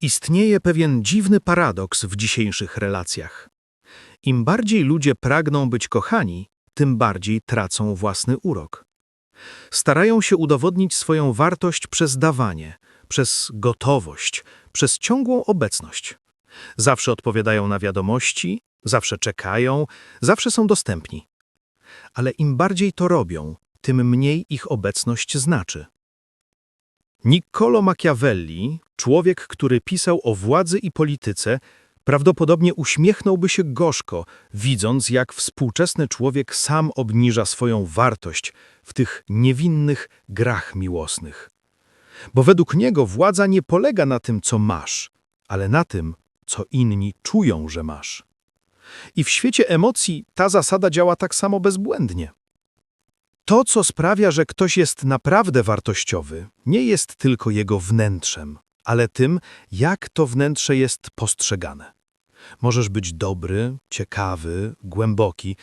Istnieje pewien dziwny paradoks w dzisiejszych relacjach. Im bardziej ludzie pragną być kochani, tym bardziej tracą własny urok. Starają się udowodnić swoją wartość przez dawanie, przez gotowość, przez ciągłą obecność. Zawsze odpowiadają na wiadomości, zawsze czekają, zawsze są dostępni. Ale im bardziej to robią, tym mniej ich obecność znaczy. Niccolo Machiavelli, człowiek, który pisał o władzy i polityce, prawdopodobnie uśmiechnąłby się gorzko, widząc, jak współczesny człowiek sam obniża swoją wartość w tych niewinnych grach miłosnych. Bo według niego władza nie polega na tym, co masz, ale na tym, co inni czują, że masz. I w świecie emocji ta zasada działa tak samo bezbłędnie. To, co sprawia, że ktoś jest naprawdę wartościowy, nie jest tylko jego wnętrzem, ale tym, jak to wnętrze jest postrzegane. Możesz być dobry, ciekawy, głęboki,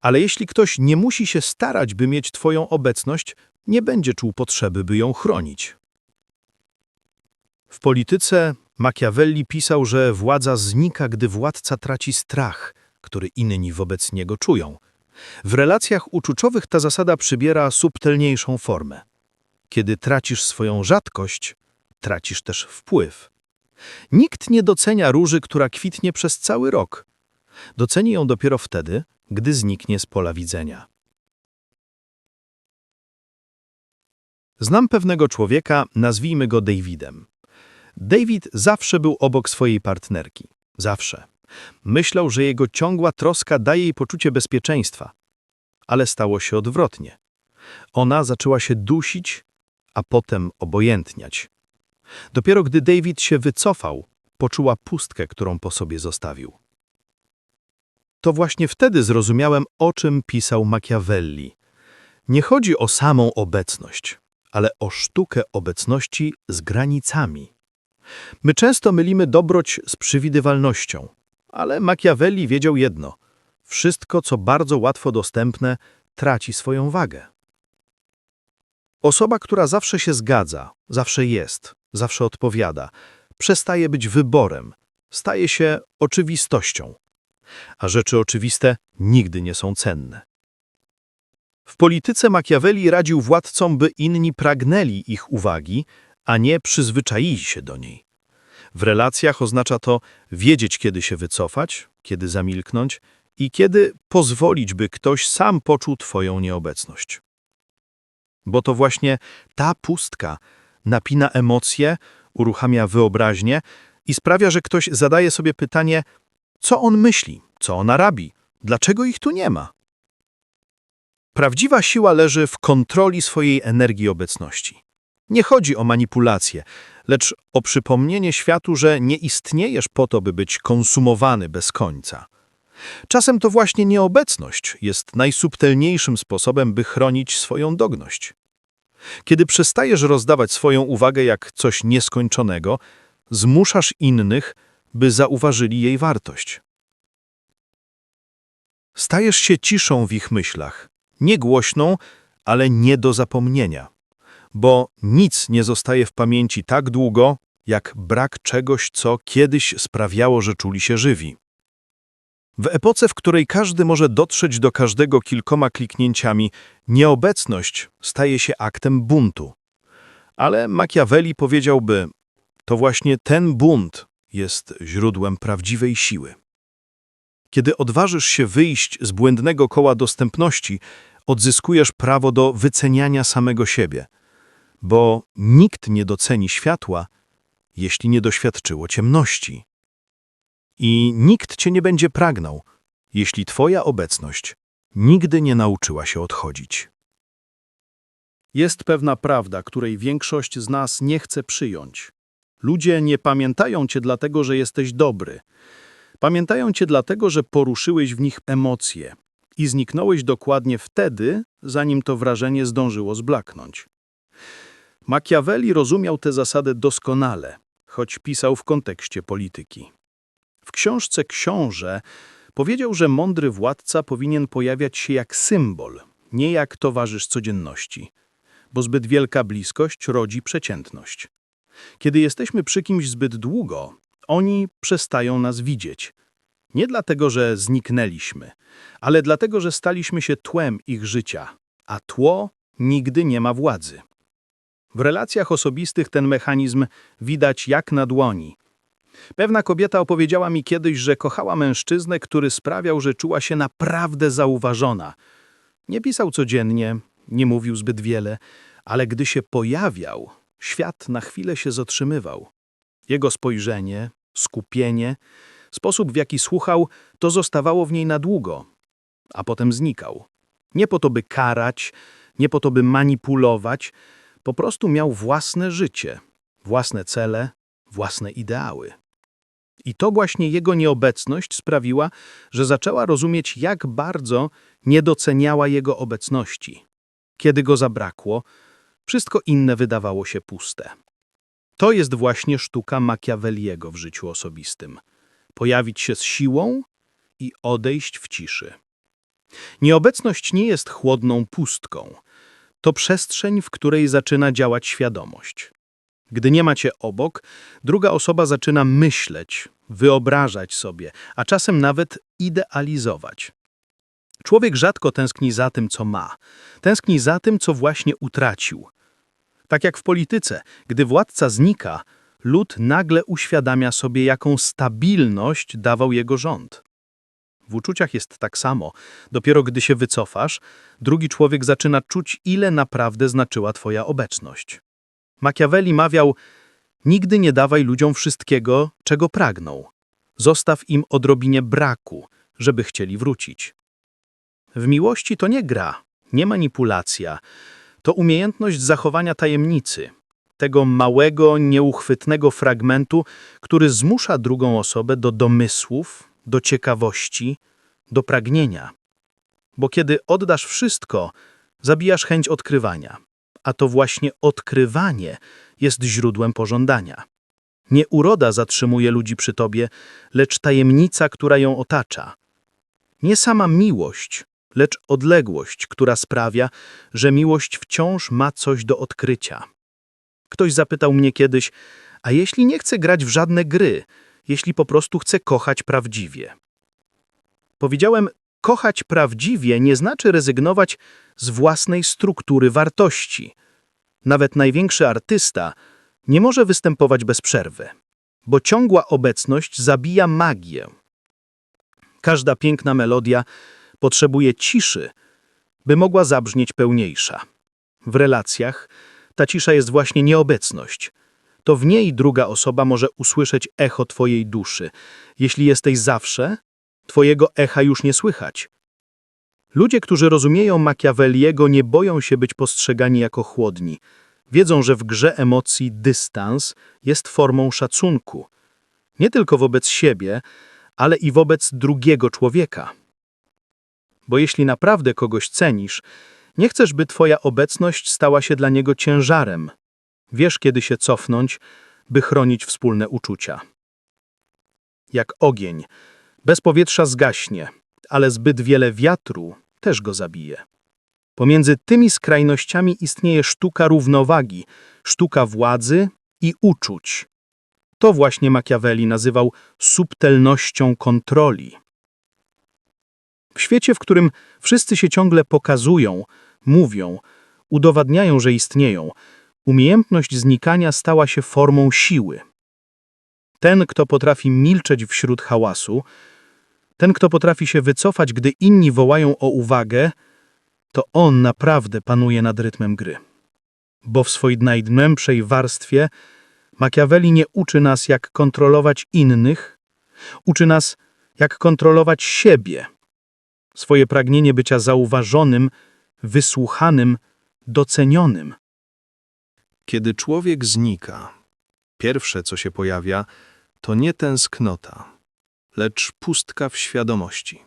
ale jeśli ktoś nie musi się starać, by mieć Twoją obecność, nie będzie czuł potrzeby, by ją chronić. W polityce Machiavelli pisał, że władza znika, gdy władca traci strach, który inni wobec niego czują. W relacjach uczuciowych ta zasada przybiera subtelniejszą formę. Kiedy tracisz swoją rzadkość, tracisz też wpływ. Nikt nie docenia róży, która kwitnie przez cały rok. Doceni ją dopiero wtedy, gdy zniknie z pola widzenia. Znam pewnego człowieka, nazwijmy go Davidem. David zawsze był obok swojej partnerki. Zawsze. Myślał, że jego ciągła troska daje jej poczucie bezpieczeństwa. Ale stało się odwrotnie. Ona zaczęła się dusić, a potem obojętniać. Dopiero gdy David się wycofał, poczuła pustkę, którą po sobie zostawił. To właśnie wtedy zrozumiałem, o czym pisał Machiavelli. Nie chodzi o samą obecność, ale o sztukę obecności z granicami. My często mylimy dobroć z przewidywalnością, ale Machiavelli wiedział jedno: wszystko, co bardzo łatwo dostępne, traci swoją wagę. Osoba, która zawsze się zgadza, zawsze jest, zawsze odpowiada, przestaje być wyborem, staje się oczywistością. A rzeczy oczywiste nigdy nie są cenne. W polityce Machiavelli radził władcom, by inni pragnęli ich uwagi, a nie przyzwyczaili się do niej. W relacjach oznacza to wiedzieć, kiedy się wycofać, kiedy zamilknąć i kiedy pozwolić, by ktoś sam poczuł Twoją nieobecność. Bo to właśnie ta pustka napina emocje, uruchamia wyobraźnię i sprawia, że ktoś zadaje sobie pytanie, co on myśli, co ona robi, dlaczego ich tu nie ma. Prawdziwa siła leży w kontroli swojej energii obecności. Nie chodzi o manipulację, lecz o przypomnienie światu, że nie istniejesz po to, by być konsumowany bez końca. Czasem to właśnie nieobecność jest najsubtelniejszym sposobem, by chronić swoją dogność. Kiedy przestajesz rozdawać swoją uwagę jak coś nieskończonego, zmuszasz innych, by zauważyli jej wartość. Stajesz się ciszą w ich myślach, nie głośną, ale nie do zapomnienia bo nic nie zostaje w pamięci tak długo, jak brak czegoś, co kiedyś sprawiało, że czuli się żywi. W epoce, w której każdy może dotrzeć do każdego kilkoma kliknięciami, nieobecność staje się aktem buntu. Ale Machiavelli powiedziałby, to właśnie ten bunt jest źródłem prawdziwej siły. Kiedy odważysz się wyjść z błędnego koła dostępności, odzyskujesz prawo do wyceniania samego siebie – bo nikt nie doceni światła, jeśli nie doświadczyło ciemności. I nikt cię nie będzie pragnął, jeśli twoja obecność nigdy nie nauczyła się odchodzić. Jest pewna prawda, której większość z nas nie chce przyjąć. Ludzie nie pamiętają cię dlatego, że jesteś dobry. Pamiętają cię dlatego, że poruszyłeś w nich emocje i zniknąłeś dokładnie wtedy, zanim to wrażenie zdążyło zblaknąć. Machiavelli rozumiał tę zasadę doskonale, choć pisał w kontekście polityki. W książce Książę powiedział, że mądry władca powinien pojawiać się jak symbol, nie jak towarzysz codzienności, bo zbyt wielka bliskość rodzi przeciętność. Kiedy jesteśmy przy kimś zbyt długo, oni przestają nas widzieć. Nie dlatego, że zniknęliśmy, ale dlatego, że staliśmy się tłem ich życia, a tło nigdy nie ma władzy. W relacjach osobistych ten mechanizm widać jak na dłoni. Pewna kobieta opowiedziała mi kiedyś, że kochała mężczyznę, który sprawiał, że czuła się naprawdę zauważona. Nie pisał codziennie, nie mówił zbyt wiele, ale gdy się pojawiał, świat na chwilę się zatrzymywał. Jego spojrzenie, skupienie, sposób w jaki słuchał, to zostawało w niej na długo, a potem znikał. Nie po to, by karać, nie po to, by manipulować, po prostu miał własne życie, własne cele, własne ideały. I to właśnie jego nieobecność sprawiła, że zaczęła rozumieć, jak bardzo nie doceniała jego obecności. Kiedy go zabrakło, wszystko inne wydawało się puste. To jest właśnie sztuka Machiavelliego w życiu osobistym. Pojawić się z siłą i odejść w ciszy. Nieobecność nie jest chłodną pustką. To przestrzeń, w której zaczyna działać świadomość. Gdy nie macie obok, druga osoba zaczyna myśleć, wyobrażać sobie, a czasem nawet idealizować. Człowiek rzadko tęskni za tym, co ma. Tęskni za tym, co właśnie utracił. Tak jak w polityce, gdy władca znika, lud nagle uświadamia sobie, jaką stabilność dawał jego rząd. W uczuciach jest tak samo. Dopiero gdy się wycofasz, drugi człowiek zaczyna czuć, ile naprawdę znaczyła twoja obecność. Machiavelli mawiał, nigdy nie dawaj ludziom wszystkiego, czego pragną. Zostaw im odrobinie braku, żeby chcieli wrócić. W miłości to nie gra, nie manipulacja. To umiejętność zachowania tajemnicy, tego małego, nieuchwytnego fragmentu, który zmusza drugą osobę do domysłów, do ciekawości, do pragnienia. Bo kiedy oddasz wszystko, zabijasz chęć odkrywania, a to właśnie odkrywanie jest źródłem pożądania. Nie uroda zatrzymuje ludzi przy tobie, lecz tajemnica, która ją otacza. Nie sama miłość, lecz odległość, która sprawia, że miłość wciąż ma coś do odkrycia. Ktoś zapytał mnie kiedyś, a jeśli nie chcę grać w żadne gry, jeśli po prostu chcę kochać prawdziwie? Powiedziałem, kochać prawdziwie nie znaczy rezygnować z własnej struktury wartości. Nawet największy artysta nie może występować bez przerwy, bo ciągła obecność zabija magię. Każda piękna melodia potrzebuje ciszy, by mogła zabrzmieć pełniejsza. W relacjach ta cisza jest właśnie nieobecność. To w niej druga osoba może usłyszeć echo twojej duszy. Jeśli jesteś zawsze, twojego echa już nie słychać. Ludzie, którzy rozumieją Machiavelliego, nie boją się być postrzegani jako chłodni. Wiedzą, że w grze emocji dystans jest formą szacunku. Nie tylko wobec siebie, ale i wobec drugiego człowieka. Bo jeśli naprawdę kogoś cenisz, nie chcesz, by twoja obecność stała się dla niego ciężarem. Wiesz, kiedy się cofnąć, by chronić wspólne uczucia. Jak ogień, bez powietrza zgaśnie, ale zbyt wiele wiatru też go zabije. Pomiędzy tymi skrajnościami istnieje sztuka równowagi, sztuka władzy i uczuć. To właśnie Machiavelli nazywał subtelnością kontroli. W świecie, w którym wszyscy się ciągle pokazują, mówią, udowadniają, że istnieją, umiejętność znikania stała się formą siły. Ten, kto potrafi milczeć wśród hałasu, ten, kto potrafi się wycofać, gdy inni wołają o uwagę, to on naprawdę panuje nad rytmem gry. Bo w swojej najgłębszej warstwie Machiavelli nie uczy nas, jak kontrolować innych, uczy nas, jak kontrolować siebie, swoje pragnienie bycia zauważonym, wysłuchanym, docenionym. Kiedy człowiek znika, pierwsze, co się pojawia, to nie tęsknota, lecz pustka w świadomości.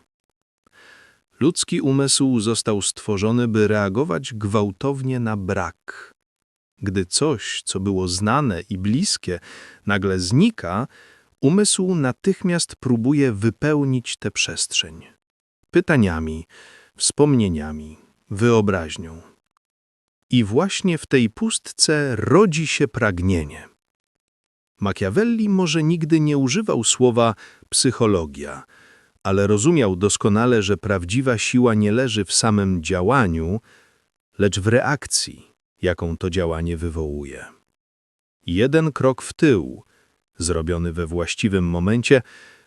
Ludzki umysł został stworzony, by reagować gwałtownie na brak. Gdy coś, co było znane i bliskie, nagle znika, umysł natychmiast próbuje wypełnić tę przestrzeń pytaniami, wspomnieniami, wyobraźnią. I właśnie w tej pustce rodzi się pragnienie. Machiavelli może nigdy nie używał słowa psychologia, ale rozumiał doskonale, że prawdziwa siła nie leży w samym działaniu, lecz w reakcji, jaką to działanie wywołuje. Jeden krok w tył, zrobiony we właściwym momencie,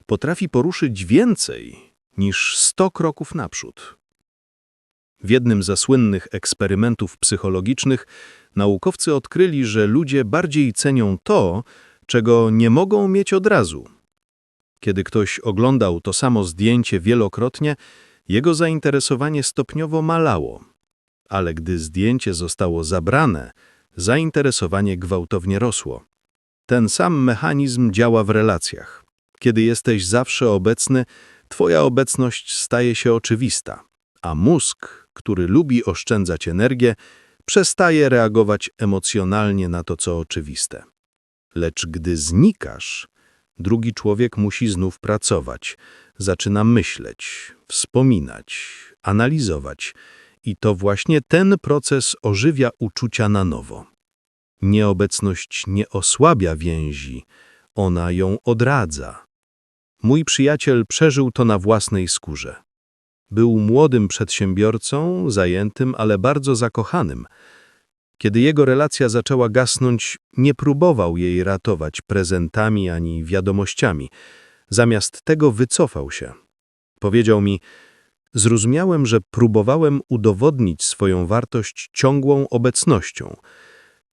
potrafi poruszyć więcej niż sto kroków naprzód. W jednym ze słynnych eksperymentów psychologicznych naukowcy odkryli, że ludzie bardziej cenią to, czego nie mogą mieć od razu. Kiedy ktoś oglądał to samo zdjęcie wielokrotnie, jego zainteresowanie stopniowo malało, ale gdy zdjęcie zostało zabrane, zainteresowanie gwałtownie rosło. Ten sam mechanizm działa w relacjach. Kiedy jesteś zawsze obecny, twoja obecność staje się oczywista, a mózg, który lubi oszczędzać energię, przestaje reagować emocjonalnie na to, co oczywiste. Lecz gdy znikasz, drugi człowiek musi znów pracować, zaczyna myśleć, wspominać, analizować i to właśnie ten proces ożywia uczucia na nowo. Nieobecność nie osłabia więzi, ona ją odradza. Mój przyjaciel przeżył to na własnej skórze. Był młodym przedsiębiorcą, zajętym, ale bardzo zakochanym. Kiedy jego relacja zaczęła gasnąć, nie próbował jej ratować prezentami ani wiadomościami. Zamiast tego wycofał się. Powiedział mi, zrozumiałem, że próbowałem udowodnić swoją wartość ciągłą obecnością,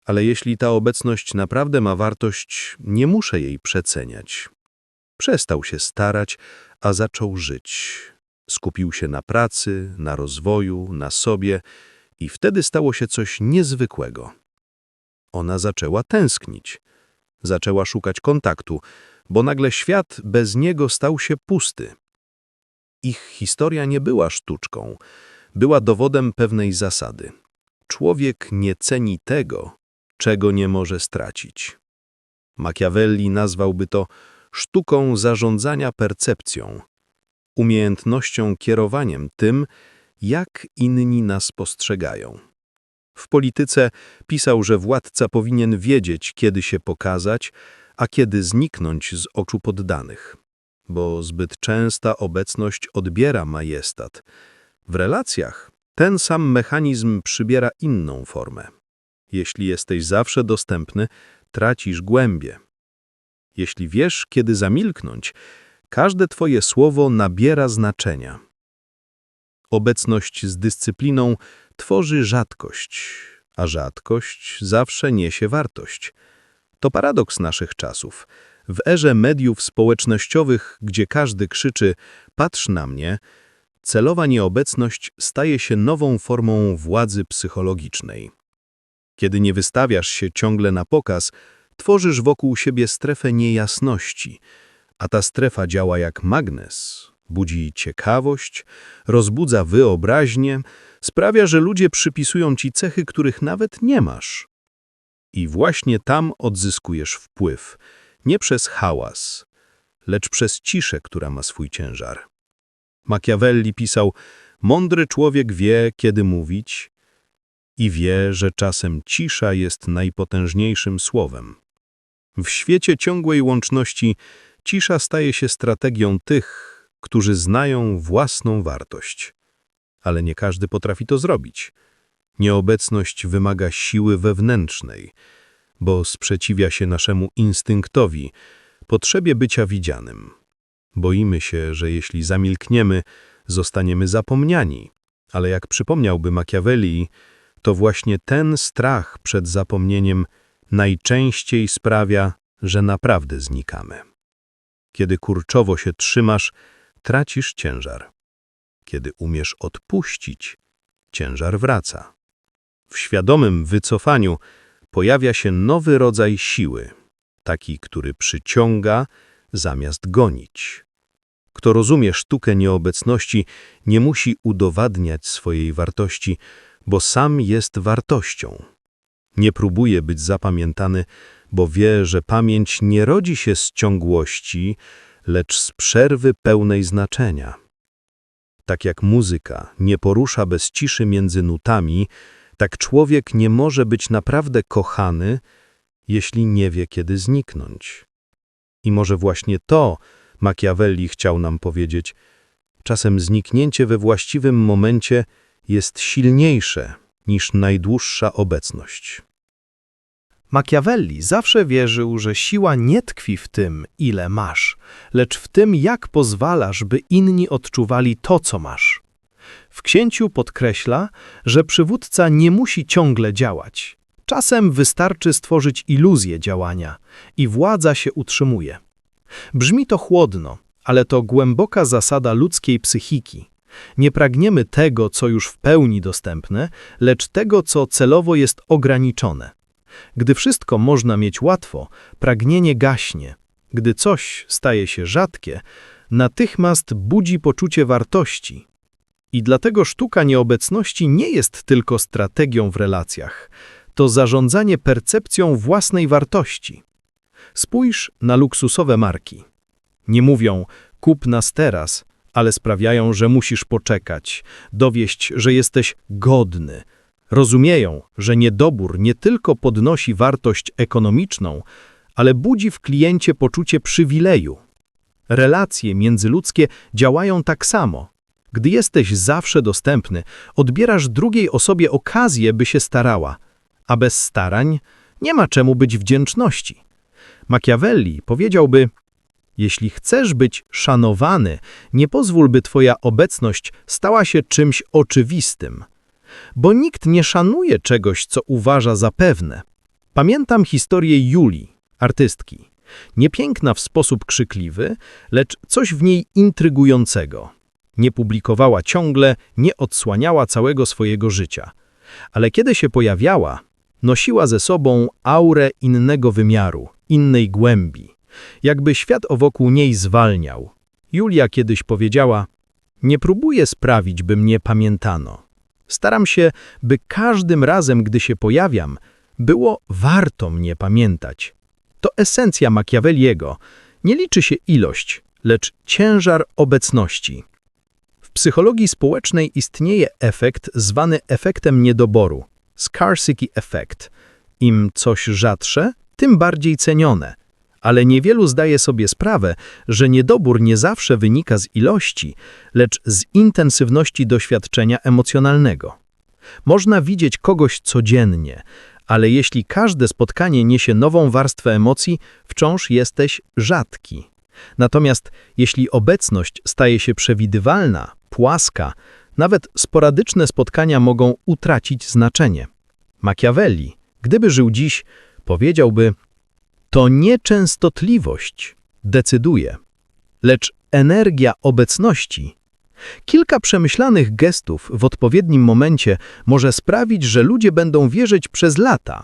ale jeśli ta obecność naprawdę ma wartość, nie muszę jej przeceniać. Przestał się starać, a zaczął żyć. Skupił się na pracy, na rozwoju, na sobie i wtedy stało się coś niezwykłego. Ona zaczęła tęsknić. Zaczęła szukać kontaktu, bo nagle świat bez niego stał się pusty. Ich historia nie była sztuczką, była dowodem pewnej zasady. Człowiek nie ceni tego, czego nie może stracić. Machiavelli nazwałby to sztuką zarządzania percepcją, umiejętnością kierowaniem tym, jak inni nas postrzegają. W polityce pisał, że władca powinien wiedzieć, kiedy się pokazać, a kiedy zniknąć z oczu poddanych, bo zbyt częsta obecność odbiera majestat. W relacjach ten sam mechanizm przybiera inną formę. Jeśli jesteś zawsze dostępny, tracisz głębie. Jeśli wiesz, kiedy zamilknąć, każde twoje słowo nabiera znaczenia. Obecność z dyscypliną tworzy rzadkość, a rzadkość zawsze niesie wartość. To paradoks naszych czasów. W erze mediów społecznościowych, gdzie każdy krzyczy patrz na mnie, celowa nieobecność staje się nową formą władzy psychologicznej. Kiedy nie wystawiasz się ciągle na pokaz, tworzysz wokół siebie strefę niejasności, a ta strefa działa jak magnes, budzi ciekawość, rozbudza wyobraźnię, sprawia, że ludzie przypisują ci cechy, których nawet nie masz. I właśnie tam odzyskujesz wpływ, nie przez hałas, lecz przez ciszę, która ma swój ciężar. Machiavelli pisał, mądry człowiek wie, kiedy mówić i wie, że czasem cisza jest najpotężniejszym słowem. W świecie ciągłej łączności cisza staje się strategią tych, którzy znają własną wartość. Ale nie każdy potrafi to zrobić. Nieobecność wymaga siły wewnętrznej, bo sprzeciwia się naszemu instynktowi, potrzebie bycia widzianym. Boimy się, że jeśli zamilkniemy, zostaniemy zapomniani, ale jak przypomniałby Machiavelli, to właśnie ten strach przed zapomnieniem najczęściej sprawia, że naprawdę znikamy. Kiedy kurczowo się trzymasz, tracisz ciężar. Kiedy umiesz odpuścić, ciężar wraca. W świadomym wycofaniu pojawia się nowy rodzaj siły, taki, który przyciąga zamiast gonić. Kto rozumie sztukę nieobecności, nie musi udowadniać swojej wartości, bo sam jest wartością. Nie próbuje być zapamiętany, bo wie, że pamięć nie rodzi się z ciągłości, lecz z przerwy pełnej znaczenia. Tak jak muzyka nie porusza bez ciszy między nutami, tak człowiek nie może być naprawdę kochany, jeśli nie wie, kiedy zniknąć. I może właśnie to Machiavelli chciał nam powiedzieć. Czasem zniknięcie we właściwym momencie jest silniejsze niż najdłuższa obecność. Machiavelli zawsze wierzył, że siła nie tkwi w tym, ile masz, lecz w tym, jak pozwalasz, by inni odczuwali to, co masz. W księciu podkreśla, że przywódca nie musi ciągle działać. Czasem wystarczy stworzyć iluzję działania i władza się utrzymuje. Brzmi to chłodno, ale to głęboka zasada ludzkiej psychiki. Nie pragniemy tego, co już w pełni dostępne, lecz tego, co celowo jest ograniczone. Gdy wszystko można mieć łatwo, pragnienie gaśnie. Gdy coś staje się rzadkie, natychmiast budzi poczucie wartości. I dlatego sztuka nieobecności nie jest tylko strategią w relacjach. To zarządzanie percepcją własnej wartości. Spójrz na luksusowe marki. Nie mówią kup nas teraz, ale sprawiają, że musisz poczekać, dowieść, że jesteś godny. Rozumieją, że niedobór nie tylko podnosi wartość ekonomiczną, ale budzi w kliencie poczucie przywileju. Relacje międzyludzkie działają tak samo. Gdy jesteś zawsze dostępny, odbierasz drugiej osobie okazję, by się starała, a bez starań nie ma czemu być wdzięczności. Machiavelli powiedziałby, jeśli chcesz być szanowany, nie pozwól, by twoja obecność stała się czymś oczywistym. Bo nikt nie szanuje czegoś, co uważa za pewne. Pamiętam historię Julii, artystki. Niepiękna w sposób krzykliwy, lecz coś w niej intrygującego. Nie publikowała ciągle, nie odsłaniała całego swojego życia. Ale kiedy się pojawiała, nosiła ze sobą aurę innego wymiaru, innej głębi. Jakby świat wokół niej zwalniał. Julia kiedyś powiedziała, nie próbuję sprawić, by mnie pamiętano. Staram się, by każdym razem, gdy się pojawiam, było warto mnie pamiętać. To esencja Machiavelliego. Nie liczy się ilość, lecz ciężar obecności. W psychologii społecznej istnieje efekt zwany efektem niedoboru, scarcity effect. Im coś rzadsze, tym bardziej cenione. Ale niewielu zdaje sobie sprawę, że niedobór nie zawsze wynika z ilości, lecz z intensywności doświadczenia emocjonalnego. Można widzieć kogoś codziennie, ale jeśli każde spotkanie niesie nową warstwę emocji, wciąż jesteś rzadki. Natomiast jeśli obecność staje się przewidywalna, płaska, nawet sporadyczne spotkania mogą utracić znaczenie. Machiavelli, gdyby żył dziś, powiedziałby, to nie częstotliwość decyduje, lecz energia obecności. Kilka przemyślanych gestów w odpowiednim momencie może sprawić, że ludzie będą wierzyć przez lata.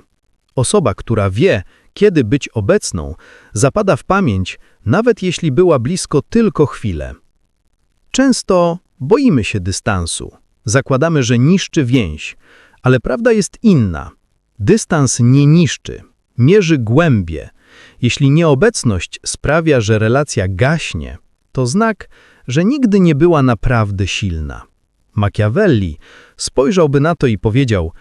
Osoba, która wie, kiedy być obecną, zapada w pamięć, nawet jeśli była blisko tylko chwilę. Często boimy się dystansu. Zakładamy, że niszczy więź, ale prawda jest inna. Dystans nie niszczy, mierzy głębie. Jeśli nieobecność sprawia, że relacja gaśnie, to znak, że nigdy nie była naprawdę silna. Machiavelli spojrzałby na to i powiedział,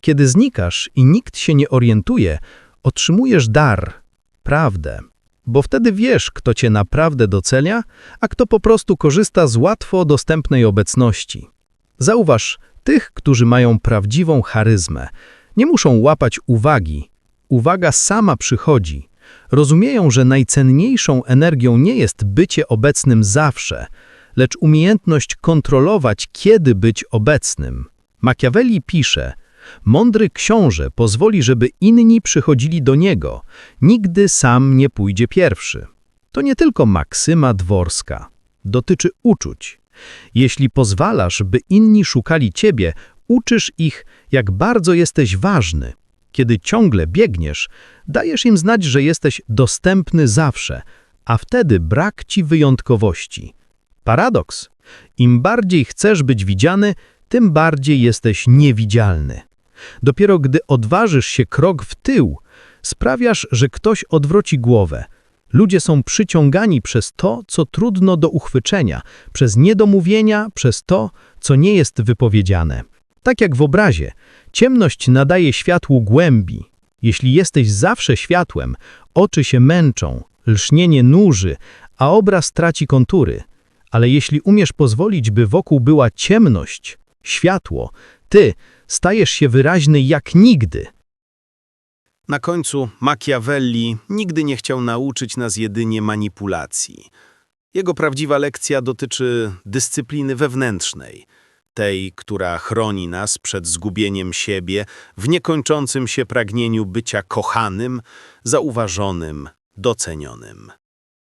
kiedy znikasz i nikt się nie orientuje, otrzymujesz dar, prawdę, bo wtedy wiesz, kto cię naprawdę docenia, a kto po prostu korzysta z łatwo dostępnej obecności. Zauważ, tych, którzy mają prawdziwą charyzmę, nie muszą łapać uwagi. Uwaga sama przychodzi. Rozumieją, że najcenniejszą energią nie jest bycie obecnym zawsze, lecz umiejętność kontrolować, kiedy być obecnym. Machiavelli pisze, mądry książę pozwoli, żeby inni przychodzili do niego, nigdy sam nie pójdzie pierwszy. To nie tylko maksyma dworska. Dotyczy uczuć. Jeśli pozwalasz, by inni szukali ciebie, uczysz ich, jak bardzo jesteś ważny. Kiedy ciągle biegniesz, dajesz im znać, że jesteś dostępny zawsze, a wtedy brak ci wyjątkowości. Paradoks. Im bardziej chcesz być widziany, tym bardziej jesteś niewidzialny. Dopiero gdy odważysz się krok w tył, sprawiasz, że ktoś odwróci głowę. Ludzie są przyciągani przez to, co trudno do uchwyczenia, przez niedomówienia, przez to, co nie jest wypowiedziane. Tak jak w obrazie, ciemność nadaje światłu głębi. Jeśli jesteś zawsze światłem, oczy się męczą, lśnienie nuży, a obraz traci kontury. Ale jeśli umiesz pozwolić, by wokół była ciemność, światło, ty stajesz się wyraźny jak nigdy. Na końcu Machiavelli nigdy nie chciał nauczyć nas jedynie manipulacji. Jego prawdziwa lekcja dotyczy dyscypliny wewnętrznej, tej, która chroni nas przed zgubieniem siebie w niekończącym się pragnieniu bycia kochanym, zauważonym, docenionym.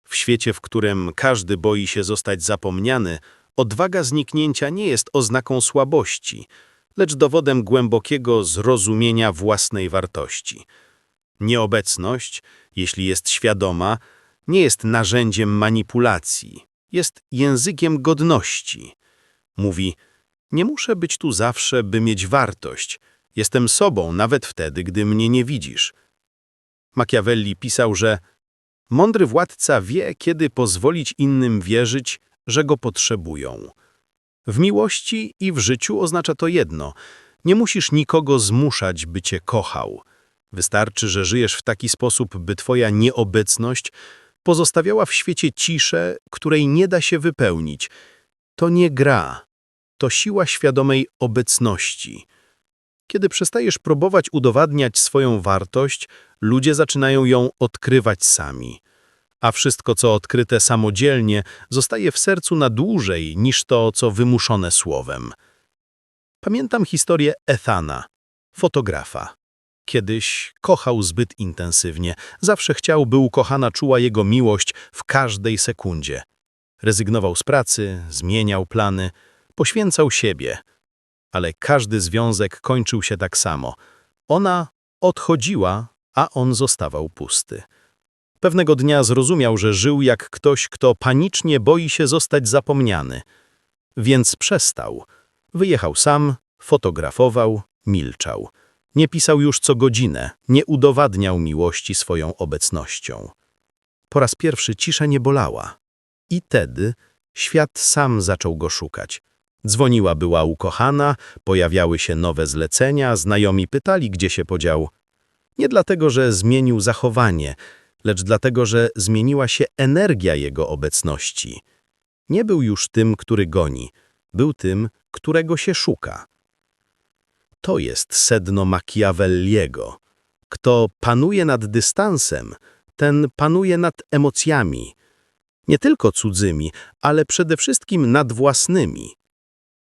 W świecie, w którym każdy boi się zostać zapomniany, odwaga zniknięcia nie jest oznaką słabości, lecz dowodem głębokiego zrozumienia własnej wartości. Nieobecność, jeśli jest świadoma, nie jest narzędziem manipulacji, jest językiem godności. Mówi, nie muszę być tu zawsze, by mieć wartość. Jestem sobą nawet wtedy, gdy mnie nie widzisz. Machiavelli pisał, że mądry władca wie, kiedy pozwolić innym wierzyć, że go potrzebują. W miłości i w życiu oznacza to jedno. Nie musisz nikogo zmuszać, by cię kochał. Wystarczy, że żyjesz w taki sposób, by twoja nieobecność pozostawiała w świecie ciszę, której nie da się wypełnić. To nie gra, to siła świadomej obecności. Kiedy przestajesz próbować udowadniać swoją wartość, ludzie zaczynają ją odkrywać sami. A wszystko, co odkryte samodzielnie, zostaje w sercu na dłużej niż to, co wymuszone słowem. Pamiętam historię Ethana, fotografa. Kiedyś kochał zbyt intensywnie, zawsze chciał, by ukochana czuła jego miłość w każdej sekundzie. Rezygnował z pracy, zmieniał plany, poświęcał siebie. Ale każdy związek kończył się tak samo. Ona odchodziła, a on zostawał pusty. Pewnego dnia zrozumiał, że żył jak ktoś, kto panicznie boi się zostać zapomniany. Więc przestał. Wyjechał sam, fotografował, milczał. Nie pisał już co godzinę, nie udowadniał miłości swoją obecnością. Po raz pierwszy cisza nie bolała. I tedy świat sam zaczął go szukać. Dzwoniła była ukochana, pojawiały się nowe zlecenia, znajomi pytali, gdzie się podział. Nie dlatego, że zmienił zachowanie, lecz dlatego, że zmieniła się energia jego obecności. Nie był już tym, który goni, był tym, którego się szuka. To jest sedno Machiavelliego. Kto panuje nad dystansem, ten panuje nad emocjami. Nie tylko cudzymi, ale przede wszystkim nad własnymi.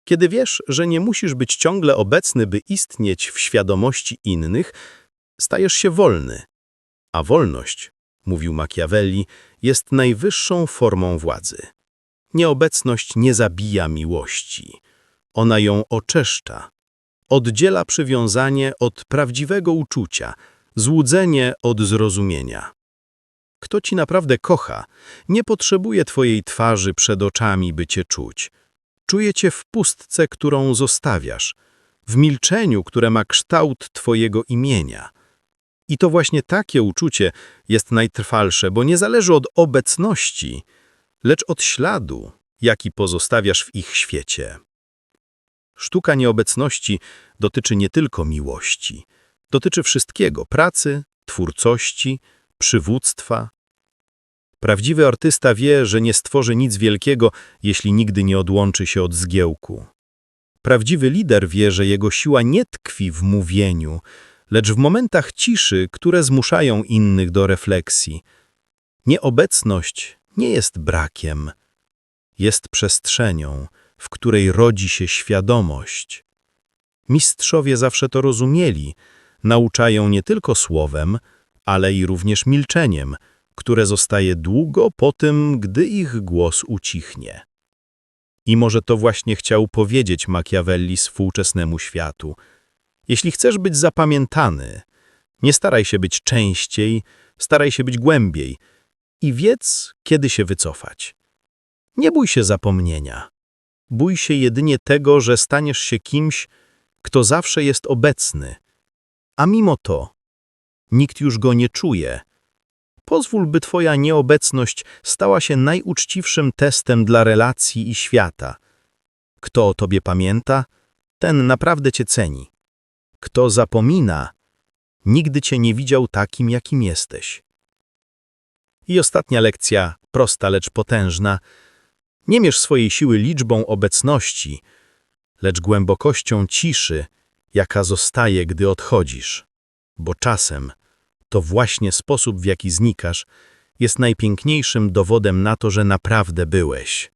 Kiedy wiesz, że nie musisz być ciągle obecny, by istnieć w świadomości innych, stajesz się wolny. A wolność, mówił Machiavelli, jest najwyższą formą władzy. Nieobecność nie zabija miłości. Ona ją oczeszcza. Oddziela przywiązanie od prawdziwego uczucia, złudzenie od zrozumienia. Kto ci naprawdę kocha, nie potrzebuje twojej twarzy przed oczami, by cię czuć. Czuje cię w pustce, którą zostawiasz, w milczeniu, które ma kształt twojego imienia. I to właśnie takie uczucie jest najtrwalsze, bo nie zależy od obecności, lecz od śladu, jaki pozostawiasz w ich świecie. Sztuka nieobecności dotyczy nie tylko miłości. Dotyczy wszystkiego – pracy, twórczości, przywództwa. Prawdziwy artysta wie, że nie stworzy nic wielkiego, jeśli nigdy nie odłączy się od zgiełku. Prawdziwy lider wie, że jego siła nie tkwi w mówieniu, lecz w momentach ciszy, które zmuszają innych do refleksji. Nieobecność nie jest brakiem, jest przestrzenią, w której rodzi się świadomość. Mistrzowie zawsze to rozumieli, nauczają nie tylko słowem, ale i również milczeniem, które zostaje długo po tym, gdy ich głos ucichnie. I może to właśnie chciał powiedzieć Machiavelli współczesnemu światu. Jeśli chcesz być zapamiętany, nie staraj się być częściej, staraj się być głębiej i wiedz, kiedy się wycofać. Nie bój się zapomnienia. Bój się jedynie tego, że staniesz się kimś, kto zawsze jest obecny. A mimo to nikt już go nie czuje. Pozwól, by twoja nieobecność stała się najuczciwszym testem dla relacji i świata. Kto o tobie pamięta, ten naprawdę cię ceni. Kto zapomina, Nigdy cię nie widział takim, jakim jesteś. I ostatnia lekcja, prosta, lecz potężna. Nie mierz swojej siły liczbą obecności, lecz głębokością ciszy, jaka zostaje, gdy odchodzisz. Bo czasem to właśnie sposób, w jaki znikasz, jest najpiękniejszym dowodem na to, że naprawdę byłeś.